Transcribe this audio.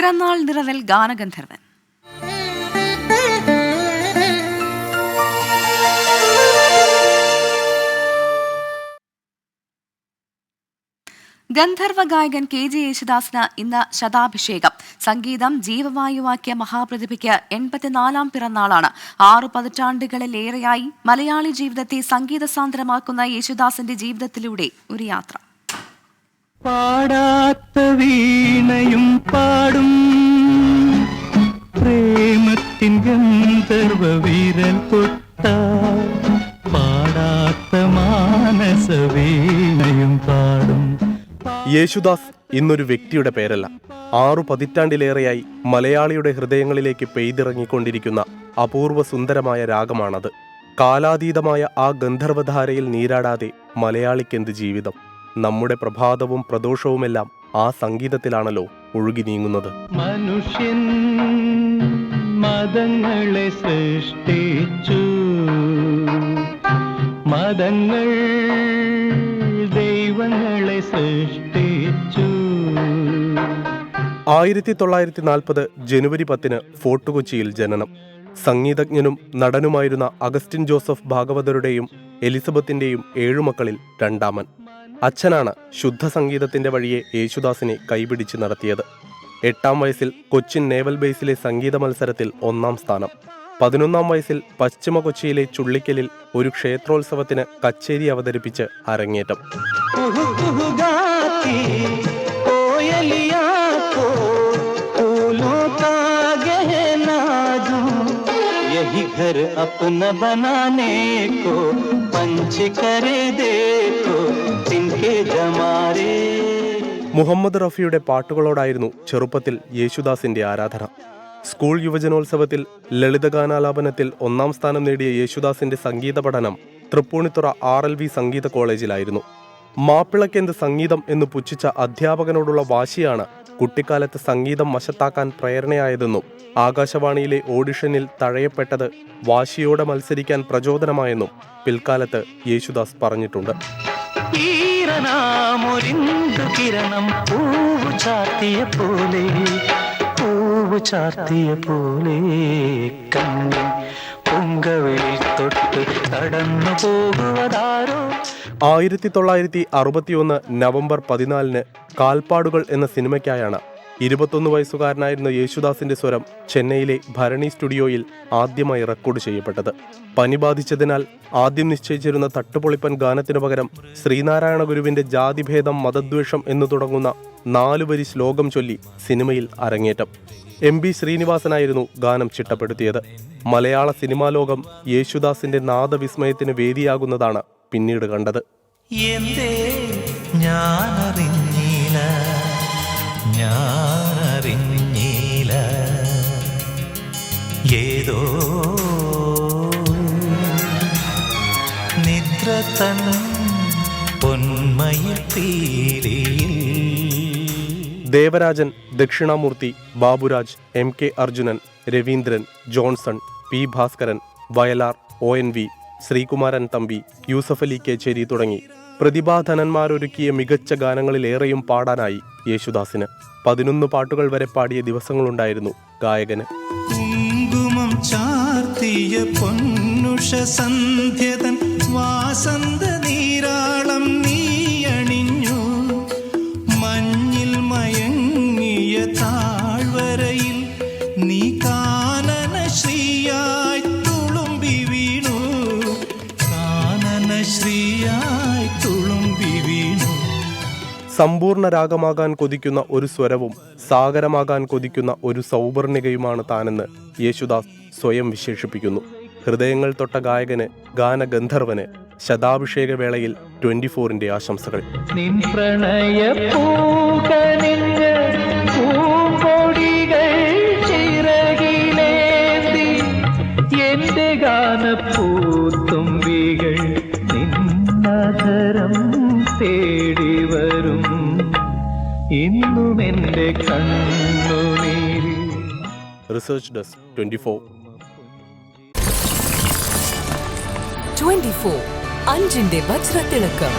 പിറന്നാൾ നിറവൽ ഗാനഗന്ധർവൻ. ഗന്ധർവ ഗായകൻ K G യേശുദാസിന് ഇന്ന് ശതാഭിഷേകം. സംഗീതം ജീവവായുവാക്കിയ മഹാപ്രതിഭയ്ക്ക് എൺപത്തിനാലാം പിറന്നാളാണ്. ആറു പതിറ്റാണ്ടുകളിലേറെയായി മലയാളി ജീവിതത്തെ സംഗീത സാന്ദ്രമാക്കുന്ന യേശുദാസിന്റെ ജീവിതത്തിലൂടെ ഒരു യാത്ര. പാടാത്ത വീണയും പാടും ഗന്ധർവ വിരൽ തൊട്ട പാടാത്ത മാനസവീണയും പാടും. യേശുദാസ് ഇന്നൊരു വ്യക്തിയുടെ പേരല്ല. ആറു പതിറ്റാണ്ടിലേറെയായി മലയാളിയുടെ ഹൃദയങ്ങളിലേക്ക് പെയ്തിറങ്ങിക്കൊണ്ടിരിക്കുന്ന അപൂർവ സുന്ദരമായ രാഗമാണത്. കാലാതീതമായ ആ ഗന്ധർവധാരയിൽ നീരാടാതെ മലയാളിക്കെന്ത് ജീവിതം? നമ്മുടെ പ്രഭാതവും പ്രദോഷവുമെല്ലാം ആ സംഗീതത്തിലാണല്ലോ ഒഴുകി നീങ്ങുന്നത്. മനുഷ്യൻ മതങ്ങളെ സൃഷ്ടിച്ചു. മതങ്ങൾ ദൈവങ്ങളെ സൃഷ്ടിച്ചു. ആയിരത്തി തൊള്ളായിരത്തി നാൽപ്പത് ജനുവരി പത്തിന് ഫോർട്ട് കൊച്ചിയിൽ ജനനം. സംഗീതജ്ഞനും നടനുമായിരുന്ന അഗസ്റ്റിൻ ജോസഫ് ഭാഗവതരുടെയും എലിസബത്തിന്റെയും ഏഴുമക്കളിൽ രണ്ടാമൻ. അച്ഛനാണ് ശുദ്ധ സംഗീതത്തിന്റെ വഴിയെ യേശുദാസിനെ കൈപിടിച്ച് നടത്തിയത്. എട്ടാം വയസ്സിൽ കൊച്ചിൻ നേവൽ ബേസിലെ സംഗീത മത്സരത്തിൽ ഒന്നാം സ്ഥാനം പതിനൊന്നാം വയസ്സിൽ പശ്ചിമ കൊച്ചിയിലെ ചുള്ളിക്കലിൽ ഒരു ക്ഷേത്രോത്സവത്തിന് കച്ചേരി അവതരിപ്പിച്ച് അരങ്ങേറ്റം कुहू कुहू गाती कोयलिया को फूलों का गहना दूं यही घर अपना बनाने को पंच करे देखो तिनके जमारे മുഹമ്മദ് റഫിയുടെ പാട്ടുകളോടായിരുന്നു ചെറുപ്പത്തിൽ യേശുദാസിന്റെ ആരാധന. സ്കൂൾ യുവജനോത്സവത്തിൽ ലളിതഗാനാലാപനത്തിൽ ഒന്നാം സ്ഥാനം നേടിയ യേശുദാസിന്റെ സംഗീത പഠനം തൃപ്പൂണിത്തുറ ആർ എൽ വി സംഗീത കോളേജിലായിരുന്നു. മാപ്പിളക്കെന്ത് സംഗീതം എന്ന് പുച്ഛിച്ച അധ്യാപകനോടുള്ള വാശിയാണ് കുട്ടിക്കാലത്ത് സംഗീതം വശത്താക്കാൻ പ്രേരണയായതെന്നും ആകാശവാണിയിലെ ഓഡിഷനിൽ തഴയപ്പെട്ടത് വാശിയോടെ മത്സരിക്കാൻ പ്രചോദനമായെന്നും പിൽക്കാലത്ത് യേശുദാസ് പറഞ്ഞിട്ടുണ്ട്. ഈറനാമൊരിന്തു കിരണം പൂവ് ചാർത്തിയ പോലെ പൂവ് ചാർത്തിയ പോലെ കണ്ണി പൊങ്കവിളിൽ തൊട്ട് കടന്നു പോകുവതാരോ? ആയിരത്തി തൊള്ളായിരത്തി അറുപത്തിയൊന്ന് നവംബർ പതിനാലിന് കാൽപ്പാടുകൾ എന്ന സിനിമയ്ക്കായാണ് ഇരുപത്തൊന്ന് വയസ്സുകാരനായിരുന്ന യേശുദാസിന്റെ സ്വരം ചെന്നൈയിലെ ഭരണി സ്റ്റുഡിയോയിൽ ആദ്യമായി റെക്കോർഡ് ചെയ്യപ്പെട്ടത്. പനി ബാധിച്ചതിനാൽ ആദ്യം നിശ്ചയിച്ചിരുന്ന തട്ടുപൊളിപ്പൻ ഗാനത്തിനു പകരം ശ്രീനാരായണ ഗുരുവിന്റെ ജാതിഭേദം മതദ്വേഷം എന്ന് തുടങ്ങുന്ന നാലുവരി ശ്ലോകം ചൊല്ലി സിനിമയിൽ അരങ്ങേറ്റം. എം ബി ശ്രീനിവാസനായിരുന്നു ഗാനം ചിട്ടപ്പെടുത്തിയത്. മലയാള സിനിമാ ലോകം യേശുദാസിന്റെ നാദവിസ്മയത്തിന് വേദിയാകുന്നതാണ് പിന്നീട് കണ്ടത്. എന്തേ ഞാനറിഞ്ഞില്ല ഞാനറിഞ്ഞില്ല ഏതോ നിദ്ര തൻ Devarajan Dakshinamoorthy Baburaj M K Arjunan Raveendran Johnson P Bhaskaran Vayalar O N V Sreekumaran Thampi Yusuf Ali Kecheri തുടങ്ങി. പ്രതിഭാധനന്മാരൊരുക്കിയ മികച്ച ഗാനങ്ങളിലേറെയും പാടാനായി യേശുദാസിന് പതിനൊന്ന് പാട്ടുകൾ വരെ പാടിയ ദിവസങ്ങളുണ്ടായിരുന്നു ഗായകന്. കുങ്കുമം ചാർത്തിയ പൊന്നുഷ സന്ധ്യതൻ വാസന്ത സമ്പൂർണ രാഗമാകാൻ കൊതിക്കുന്ന ഒരു സ്വരവും സാഗരമാകാൻ കൊതിക്കുന്ന ഒരു സൗവർണികയുമാണ് താനെന്ന് യേശുദാസ് സ്വയം വിശേഷിപ്പിക്കുന്നു. ഹൃദയങ്ങൾ തൊട്ട ഗായകന് ഗാനഗന്ധർവന് ശതാഭിഷേക വേളയിൽ ട്വന്റി ഫോറിന്റെ ആശംസകൾ എന്റെ ഗാനപ്പൂത്തുമ്പികൾ നിന്നതരം തേ കണ്ണുനീരിൽ റിസർച്ച് ഡെസ്ക് ട്വന്റി ഫോർ 24 അഞ്ചിന്റെ വജ്രത്തിളക്കം.